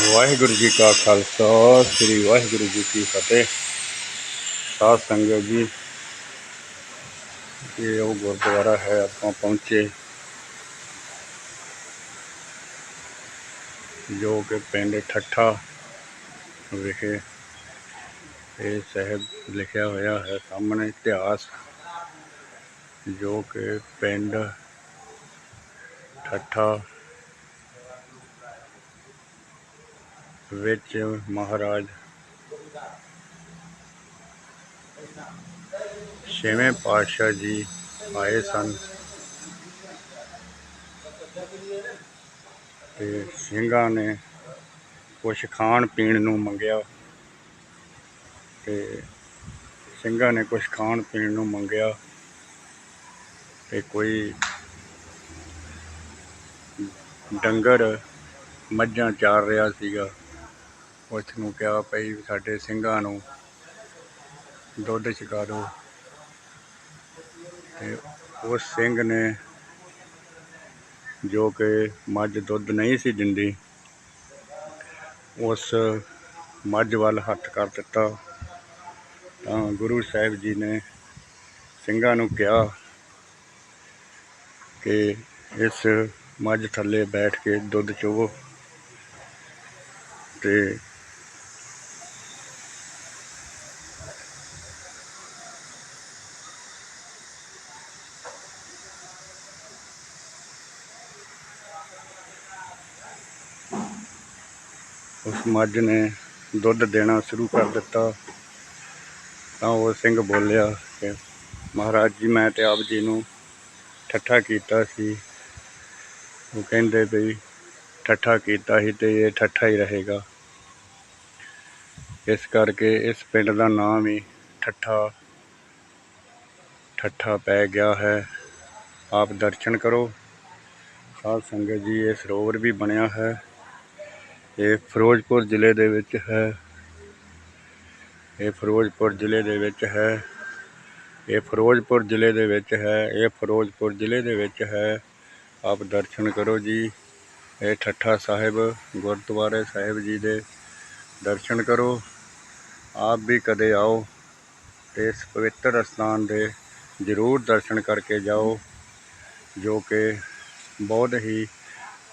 ਵਾਹਿਗੁਰੂ ਜੀ ਕਾ ਖਾਲਸਾ, ਸ੍ਰੀ ਵਾਹਿਗੁਰੂ ਜੀ ਕੀ ਫਤਿਹ। ਸਾਧ ਸੰਗਤ ਜੀ, ਇਹ ਉਹ ਗੁਰਦੁਆਰਾ ਹੈ, ਆਪਾਂ ਪਹੁੰਚੇ। ਜੋ ਕਿ ਪਿੰਡ ਠੱਠਾ ਵਿਖੇ ਇਹ ਸਾਹਿਬ ਲਿਖਿਆ ਹੋਇਆ ਹੈ, ਸਾਹਮਣੇ ਇਤਿਹਾਸ, ਜੋ ਕਿ ਪਿੰਡ ਠੱਠਾ ਵਿੱਚ ਮਹਾਰਾਜ ਛੇਵੇਂ ਪਾਤਸ਼ਾਹ ਜੀ ਆਏ ਸਨ ਤੇ ਸਿੰਘਾਂ ਨੇ ਕੁਛ ਖਾਣ ਪੀਣ ਨੂੰ ਮੰਗਿਆ ਤੇ ਸਿੰਘਾਂ ਨੇ ਕੁਛ ਖਾਣ ਪੀਣ ਨੂੰ ਮੰਗਿਆ ਤੇ ਕੋਈ ਡੰਗਰ ਮੱਝਾਂ ਚਾਰ ਰਿਹਾ ਸੀਗਾ। ਉਸ ਨੂੰ ਕਿਹਾ ਭਈ ਸਾਡੇ ਸਿੰਘਾਂ ਨੂੰ ਦੁੱਧ ਛਕਾ ਦਿਓ ਤੇ ਉਸ ਸਿੰਘ ਨੇ ਜੋ ਕਿ ਮੱਝ ਦੁੱਧ ਨਹੀਂ ਸੀ ਦਿੰਦੀ, ਉਸ ਮੱਝ ਵੱਲ ਹੱਥ ਕਰ ਦਿੱਤਾ। ਤਾਂ ਗੁਰੂ ਸਾਹਿਬ ਜੀ ਨੇ ਸਿੰਘਾਂ ਨੂੰ ਕਿਹਾ ਕਿ ਇਸ ਮੱਝ ਥੱਲੇ ਬੈਠ ਕੇ ਦੁੱਧ ਚੋਵੋ। ਤੇ ਉਸ ਮੱਝ ਨੇ ਦੁੱਧ ਦੇਣਾ ਸ਼ੁਰੂ ਕਰ ਦਿੱਤਾ। ਤਾਂ ਉਹ ਸਿੰਘ ਬੋਲਿਆ ਕਿ ਮਹਾਰਾਜ ਜੀ, ਮੈਂ ਤੇ ਆਪ ਜੀ ਨੂੰ ਠੱਠਾ ਕੀਤਾ ਸੀ। ਉਹ ਕਹਿੰਦੇ ਵੀ ਠੱਠਾ ਕੀਤਾ ਸੀ ਤੇ ਇਹ ਠੱਠਾ ਹੀ ਰਹੇਗਾ। ਇਸ ਕਰਕੇ ਇਸ ਪਿੰਡ ਦਾ ਨਾਮ ਹੀ ਠੱਠਾ ਠੱਠਾ ਪੈ ਗਿਆ ਹੈ। ਆਪ ਦਰਸ਼ਨ ਕਰੋ। ਸਾਧ ਸੰਗਤ ਜੀ, ਇਹ ਸਰੋਵਰ ਵੀ ਬਣਿਆ ਹੈ। ਇਹ ਫਿਰੋਜ਼ਪੁਰ ਜ਼ਿਲ੍ਹੇ ਦੇ ਵਿੱਚ ਹੈ। ਇਹ ਫਿਰੋਜ਼ਪੁਰ ਜ਼ਿਲ੍ਹੇ ਦੇ ਵਿੱਚ ਹੈ। ਇਹ ਫਿਰੋਜ਼ਪੁਰ ਜ਼ਿਲ੍ਹੇ ਦੇ ਵਿੱਚ ਹੈ। ਇਹ ਫਿਰੋਜ਼ਪੁਰ ਜ਼ਿਲ੍ਹੇ ਦੇ ਵਿੱਚ ਹੈ। ਆਪ ਦਰਸ਼ਨ ਕਰੋ ਜੀ। ਇਹ ਠੱਠਾ ਸਾਹਿਬ, ਗੁਰਦੁਆਰੇ ਸਾਹਿਬ ਜੀ ਦੇ ਦਰਸ਼ਨ ਕਰੋ। ਆਪ ਵੀ ਕਦੇ ਆਓ ਤੇ ਇਸ ਪਵਿੱਤਰ ਅਸਥਾਨ ਦੇ ਜ਼ਰੂਰ ਦਰਸ਼ਨ ਕਰਕੇ ਜਾਓ, ਜੋ ਕਿ ਬਹੁਤ ਹੀ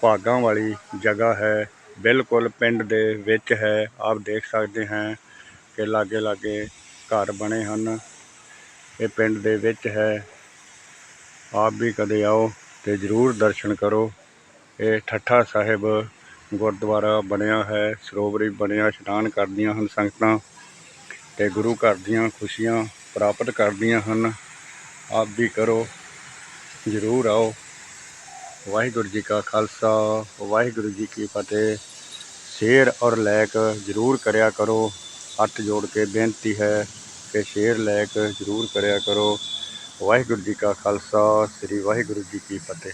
ਭਾਗਾਂ ਵਾਲੀ ਜਗ੍ਹਾ ਹੈ। ਬਿਲਕੁਲ ਪਿੰਡ ਦੇ ਵਿੱਚ ਹੈ। ਆਪ ਦੇਖ ਸਕਦੇ ਹੈ ਕਿ ਲਾਗੇ ਲਾਗੇ ਘਰ ਬਣੇ ਹਨ। ਇਹ ਪਿੰਡ ਦੇ ਵਿੱਚ ਹੈ। ਆਪ ਵੀ ਕਦੇ ਆਓ ਤੇ ਜ਼ਰੂਰ ਦਰਸ਼ਨ ਕਰੋ। ਇਹ ਠੱਠਾ ਸਾਹਿਬ ਗੁਰਦੁਆਰਾ ਬਣਿਆ ਹੈ। ਸਰੋਵਰ ਵੀ ਬਣਿਆ, ਇਸ਼ਨਾਨ ਕਰਦੀਆਂ ਹਨ ਸੰਗਤਾਂ ਤੇ ਗੁਰੂ ਘਰ ਦੀਆਂ ਖੁਸ਼ੀਆਂ ਪ੍ਰਾਪਤ ਕਰਦੀਆਂ ਹਨ। ਆਪ ਵੀ ਕਰੋ। ਜ਼ਰੂਰ ਆਓ। ਵਾਹਿਗੁਰੂ ਜੀ ਕਾ ਖਾਲਸਾ, ਵਾਹਿਗੁਰੂ ਜੀ ਕੀ ਫਤਿਹ। ਸ਼ੇਅਰ ਔਰ ਲਾਇਕ ਜ਼ਰੂਰ ਕਰਿਆ ਕਰੋ, ਹੱਥ ਜੋੜ ਕੇ ਬੇਨਤੀ ਹੈ ਕਿ ਸ਼ੇਅਰ ਲਾਇਕ ਜ਼ਰੂਰ ਕਰਿਆ ਕਰੋ। ਵਾਹਿਗੁਰੂ ਜੀ ਕਾ ਖਾਲਸਾ, ਸ੍ਰੀ ਵਾਹਿਗੁਰੂ ਜੀ ਕੀ ਫਤਿਹ।